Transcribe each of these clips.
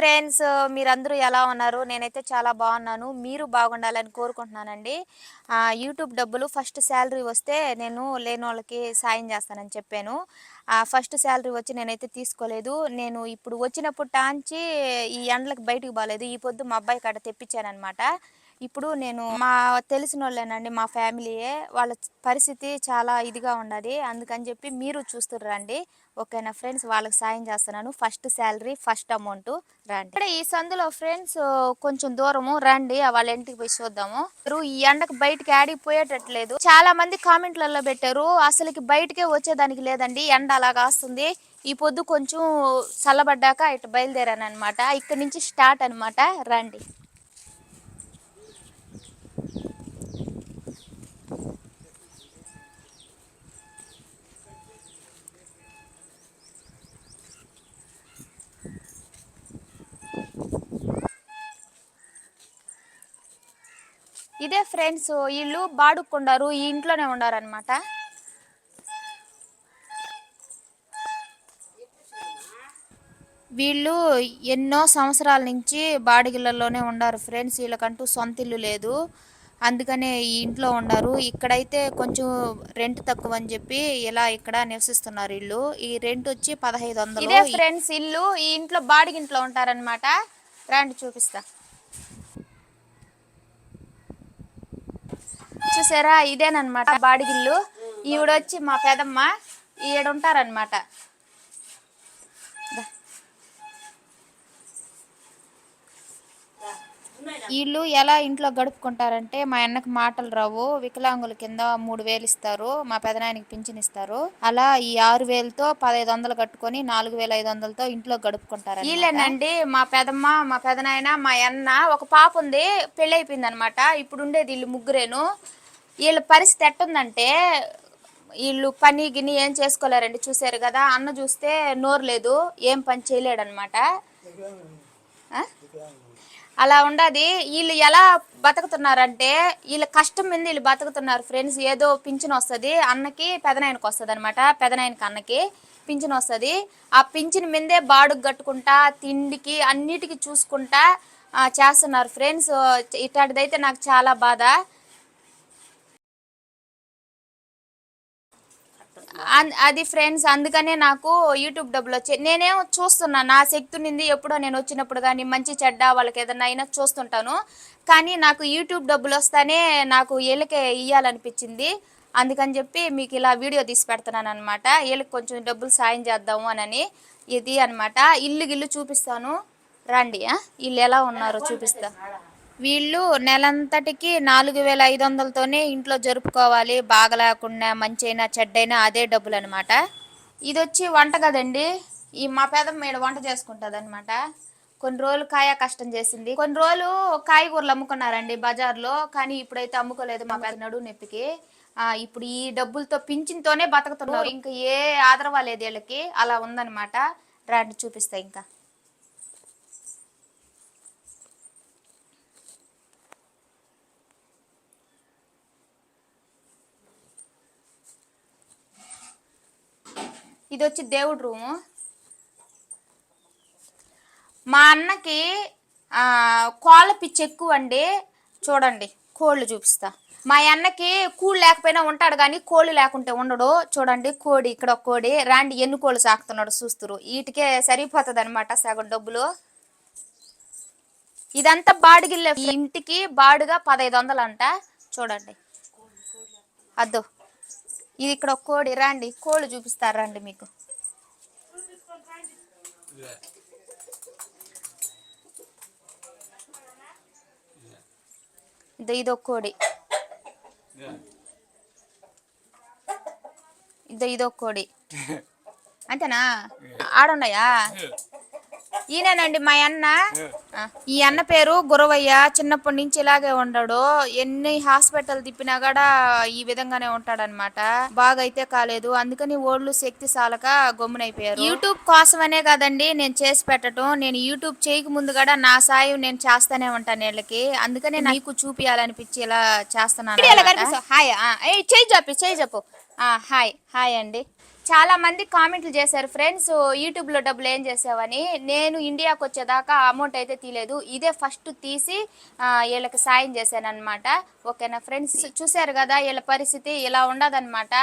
Friends మీరందరూ ఎలా ఉన్నారు? నేనైతే చాలా బాగున్నాను. మీరు బాగుండాలని కోరుకుంటున్నానండి. యూట్యూబ్ డబ్బులు ఫస్ట్ శాలరీ వస్తే నేను లేని వాళ్ళకి సాయం చేస్తానని చెప్పాను. ఫస్ట్ శాలరీ వచ్చి నేనైతే తీసుకోలేదు. నేను ఇప్పుడు వచ్చినప్పుడు టాంచి ఈ ఎండలకు బయటికి బాగాలేదు ఈ పొద్దు మా అబ్బాయి కాడ తెప్పించానమాట ఇప్పుడు నేను మా తెలిసిన వాళ్ళేనండి మా ఫ్యామిలీయే. వాళ్ళ పరిస్థితి చాలా ఇదిగా ఉన్నది అందుకని చెప్పి మీరు చూస్తుర్రండి ఓకేనా ఫ్రెండ్స్? వాళ్ళకి సాయం చేస్తున్నాను. ఫస్ట్ శాలరీ ఫస్ట్ అమౌంట్ రండి. ఇక్కడ ఈ సందులో ఫ్రెండ్స్ కొంచెం దూరము రండి. వాళ్ళ ఇంటికి పోయి చూద్దాము. మీరు ఈ ఎండకు బయటికి ఆడికి పోయేటట్లేదు చాలా మంది కామెంట్లలో పెట్టారు అసలుకి బయటకే వచ్చేదానికి లేదండి. ఎండ అలా కాస్తుంది. ఈ పొద్దు కొంచెం చల్లబడ్డాక ఇటు బయలుదేరాను అనమాట ఇక్కడ నుంచి స్టార్ట్ అన్నమాట. రండి. ఇదే ఫ్రెండ్స్ వీళ్ళు బాడుకుండారు ఈ ఇంట్లోనే ఉండారనమాట వీళ్ళు ఎన్నో సంవత్సరాల నుంచి బాడిగిళ్ళలోనే ఉండారు ఫ్రెండ్స్ వీళ్ళకంటూ సొంత ఇల్లు లేదు. అందుకనే ఈ ఇంట్లో ఉండారు. ఇక్కడైతే కొంచెం రెంట్ తక్కువ అని చెప్పి ఇలా ఇక్కడ నివసిస్తున్నారు ఇల్లు. ఈ రెంట్ వచ్చి పదహైదు వందలు. ఇదే ఫ్రెండ్స్ ఇల్లు ఈ ఇంట్లో బాడిగింట్లో ఉంటారనమాట రండి చూపిస్తా. చూసారా? ఇదేనమాట బాడిగిల్లు ఈవిడొచ్చి మా పెదమ్మ ఈడుంటారనమాట వీళ్ళు ఎలా ఇంట్లో గడుపుకుంటారంటే మా అన్నకి మాటలు రావు. వికలాంగుల కింద మూడు వేలు ఇస్తారు. మా పెదనాయనకి పింఛన్ ఇస్తారు. అలా ఈ ఆరు వేలతో పదహైదు వందలు కట్టుకొని నాలుగు వేల ఐదు వందలతో ఇంట్లో గడుపుకుంటారు వీళ్ళేనండి మా పెదమ్మ మా పెదనాయన మా అన్న ఒక పాప ఉంది పెళ్ళి అయిపోయింది అనమాట ఇప్పుడు ఉండేది వీళ్ళు ముగ్గురేను. వీళ్ళ పరిస్థితి ఎట్టుందంటే వీళ్ళు పని గిని ఏం చేసుకోలేరండి చూసారు కదా అన్న చూస్తే నోరు లేదు ఏం పని చేయలేడనమాట అలా ఉండదు వీళ్ళు ఎలా బతుకుతున్నారంటే వీళ్ళ కష్టం మీద వీళ్ళు బతుకుతున్నారు ఫ్రెండ్స్ ఏదో పింఛన్ వస్తుంది అన్నకి పెదనాయనకి వస్తుంది అనమాట పెదనాయనకి అన్నకి పింఛన్ వస్తుంది ఆ పింఛన్ మీదే బాడుగు కట్టుకుంటా తిండికి అన్నిటికీ చూసుకుంటా చేస్తున్నారు ఫ్రెండ్స్ ఇట్లాంటిదైతే నాకు చాలా బాధ అది ఫ్రెండ్స్ అందుకనే నాకు యూట్యూబ్ డబ్బులు వచ్చాయి నేనేం చూస్తున్నా నా శక్తి నింది ఎప్పుడో నేను వచ్చినప్పుడు కానీ మంచి చెడ్డ వాళ్ళకి ఏదైనా అయినా చూస్తుంటాను. కానీ నాకు యూట్యూబ్ డబ్బులు వస్తానే నాకు వీళ్ళకే ఇయ్యాలనిపించింది. అందుకని చెప్పి మీకు ఇలా వీడియో తీసి పెడుతున్నాను అనమాట వీళ్ళకి కొంచెం డబ్బులు సాయం చేద్దాము అని ఇది అన్నమాట. ఇల్లు గిల్లు చూపిస్తాను. రండి? వీళ్ళు ఎలా ఉన్నారో చూపిస్తా. వీళ్ళు నెలంతటికి నాలుగు వేల ఐదు వందలతోనే ఇంట్లో జరుపుకోవాలి. బాగా లేకుండా మంచైనా చెడ్డైనా అదే డబ్బులు అనమాట ఇది వచ్చి వంట కదండి? ఈ మా పెదమ్మ మీద వంట చేసుకుంటుంది అనమాట కొన్ని రోజులు కాయ కష్టం చేసింది. కొన్ని రోజులు కాయగూరలు అమ్ముకున్నారండి బజార్లో కానీ ఇప్పుడైతే అమ్ముకోలేదు మా పేద నడువు నొప్పికి. ఇప్పుడు ఈ డబ్బులతో పింఛన్తోనే బతుకుతున్నారు ఇంకా ఏ ఆదరవ లేదు వీళ్ళకి. అలా ఉందన్నమాట రండి చూపిస్తా ఇంకా. ఇది వచ్చి దేవుడి రూము. మా అన్నకి కోళ్ళ పిచ్చి ఎక్కువ అండి. చూడండి కోళ్ళు చూపిస్తా. మా అన్నకి కూళ్ళు లేకపోయినా ఉంటాడు కానీ కోళ్ళు లేకుంటే ఉండడు. చూడండి కోడి ఇక్కడ ఒక కోడి. రాండి ఎన్ని కోళ్ళు సాకుతున్నాడు చూస్తురు వీటికే సరిపోతుంది అనమాట సగం డబ్బులు. ఇదంతా బాడిగిల్లే. ఇంటికి బాడుగా పదహైదు వందలు అంట చూడండి. అద్దు. ఇది ఇక్కడ ఒక కోడి. రండి కోళ్ళు చూపిస్తారు రండి మీకు. ఇది ఒక కోడి. ఇది ఇది ఒక కోడి. అంతేనా? ఆడున్నాయా? ఈయనేనండి మా అన్న. ఈ అన్న పేరు గురవయ్య చిన్నప్పటి నుంచి ఇలాగే ఉండడు. ఎన్ని హాస్పిటల్ తిప్పినా కూడా ఈ విధంగానే ఉంటాడనమాట బాగా అయితే కాలేదు. అందుకని ఓళ్ళు శక్తి సాలక గమ్మునైపోయారు. యూట్యూబ్ కోసమనే కదండి నేను చేసి పెట్టడం నేను యూట్యూబ్ చేయక ముందు కూడా నా సాయం నేను చేస్తానే ఉంటాను వీళ్ళకి. అందుకనే నీకు చూపియాలనిపించి ఇలా చేస్తున్నాను హాయ్. చేయి చెప్పి చేయి చెప్పు ఆ, హాయ్. హాయ్ అండి. చాలా మంది కామెంట్లు చేశారు ఫ్రెండ్స్ యూట్యూబ్లో డబ్బులు ఏం చేసావని. నేను ఇండియాకి వచ్చేదాకా అమౌంట్ అయితే తీయలేదు ఇదే ఫస్ట్ తీసి వీళ్ళకి సాయం చేశాను అనమాట ఓకేనా ఫ్రెండ్స్? చూశారు కదా వీళ్ళ పరిస్థితి ఇలా ఉండదన్నమాట.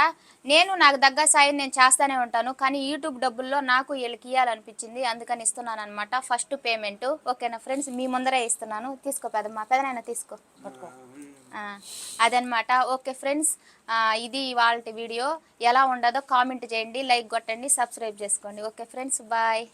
నేను నాకు దగ్గర సాయం నేను చేస్తానే ఉంటాను కానీ యూట్యూబ్ డబ్బుల్లో నాకు వీళ్ళకి ఇవ్వాలనిపించింది అందుకని ఇస్తున్నాను అనమాట ఫస్ట్ పేమెంట్. ఓకేనా ఫ్రెండ్స్? మీ ముందరే ఇస్తున్నాను. తీసుకో పెదమ్మా పెదనాయన తీసుకో. పట్టుకో. అదనమాట ఓకే ఫ్రెండ్స్ ఆ, ఇది వాళ్ళ వీడియో. ఎలా ఉండదో కామెంట్ చేయండి లైక్ కొట్టండి సబ్స్క్రైబ్ చేసుకోండి. Okay friends bye.